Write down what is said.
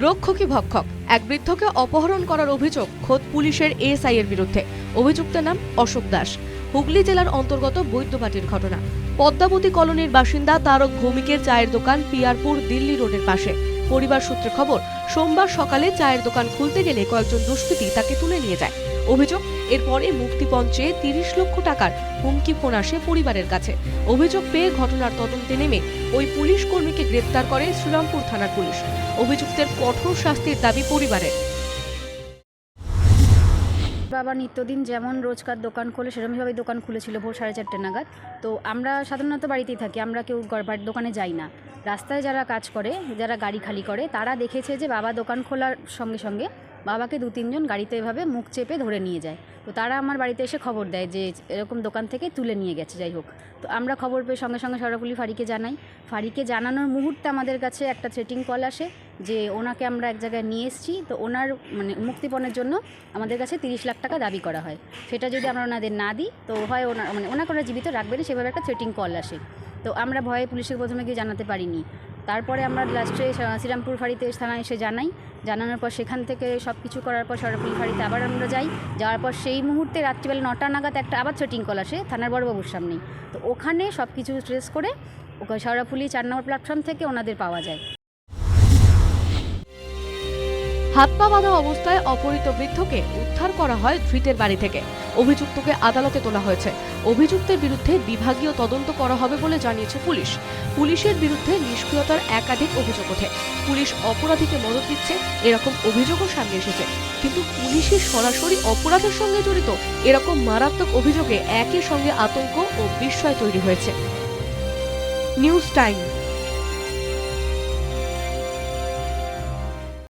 রক্ষকী ভক্ষক। এক বৃদ্ধকে অপহরণ করার অভিযোগ খোদ পুলিশের এএসআই এর বিরুদ্ধে। অভিযুক্তের নাম অশোক দাস। হুগলি জেলার অন্তর্গত বৈদ্যবাটির ঘটনা। পদ্মাবতী কলোনির বাসিন্দা তারক ভৌমিকের চায়ের দোকান পিয়ারপুর দিল্লি রোডের পাশে। পরিবার সূত্রে খবর, সোমবার সকালে চায়ের দোকান খুলতে গেলে কয়েকজন দুষ্কৃতী তাকে তুলে নিয়ে যায়। অভিযোগ, এরপরে মুক্তিপঞ্চে তিরিশ লক্ষ টাকার হুমকি ফোন আসে পরিবারের কাছে। অভিযোগ পেয়ে ঘটনার তদন্তে নেমে ওই পুলিশ কর্মীকে গ্রেপ্তার করে শ্রীরামপুর থানার পুলিশ। অভিযুক্তের কঠোর শাস্তির দাবি পরিবারের। বাবা নিত্যদিন যেমন রোজকার দোকান খোলে সেরকমভাবে দোকান খুলেছিল ভোর সাড়ে চারটে নাগাদ। তো আমরা সাধারণত বাড়িতেই থাকি, আমরা কেউ বাড়ির দোকানে যাই না। রাস্তায় যারা কাজ করে, যারা গাড়ি খালি করে, তারা দেখেছে যে বাবা দোকান খোলার সঙ্গে সঙ্গে বাবাকে দু তিনজন গাড়িতে এভাবে মুখ চেপে ধরে নিয়ে যায়। তো তারা আমার বাড়িতে এসে খবর দেয় যে এরকম দোকান থেকে তুলে নিয়ে গেছে, যাই হোক। তো আমরা খবর পেয়ে সঙ্গে সঙ্গে সরাফুলি ফাঁড়িকে জানাই। ফাঁড়িকে জানানোর মুহূর্তে আমাদের কাছে একটা থ্রেটিং কল আসে। যে ওনাকে আমরা এক জায়গায় নিয়ে এসেছি, তো ওনার মানে মুক্তিপণের জন্য আমাদের কাছে তিরিশ লাখ টাকা দাবি করা হয়। সেটা যদি আমরা ওনাদের না দিই, তো হয় ওনার মানে ওনাকে ওরা জীবিত রাখবে না, সেভাবে একটা থ্রেটিং কল আসে। তো আমরা ভয়ে পুলিশকে প্রথমে গিয়ে জানাতে পারিনি। তারপরে আমরা লাস্টে শ্রীরামপুর ফাঁড়িতে থানায় এসে জানাই। জানানোর পর সেখান থেকে সব কিছু করার পর সরাপুলি ফাঁড়িতে আবার আমরা যাই। যাওয়ার পর সেই মুহূর্তে রাত্রিবেলা নটা নাগাদ একটা আবার থ্রেটিং কল আসে থানার বড়বাবুর সামনেই। তো ওখানে সব কিছু ট্রেস করে সরাপুলি চার নম্বর প্ল্যাটফর্ম থেকে ওনাদের পাওয়া যায়। হাত পা বাঁধা অবস্থায় অপহৃত বৃদ্ধকে উদ্ধার করা হয় ধৃতের বাড়ি থেকে। অভিযুক্তকে আদালতে তোলা হয়েছে। অভিযুক্তের বিরুদ্ধে বিভাগীয় তদন্ত করা হবে বলে জানিয়েছে পুলিশ। পুলিশের বিরুদ্ধে নিষ্ক্রিয়তার একাধিক অভিযোগ ওঠে। পুলিশ অপরাধীকে মদত দিচ্ছে, এরকম অভিযোগও সামনে এসেছে। কিন্তু পুলিশের সরাসরি অপরাধের সঙ্গে জড়িত, এরকম মারাত্মক অভিযোগে একই সঙ্গে আতঙ্ক ও বিস্ময় তৈরি হয়েছে। News time.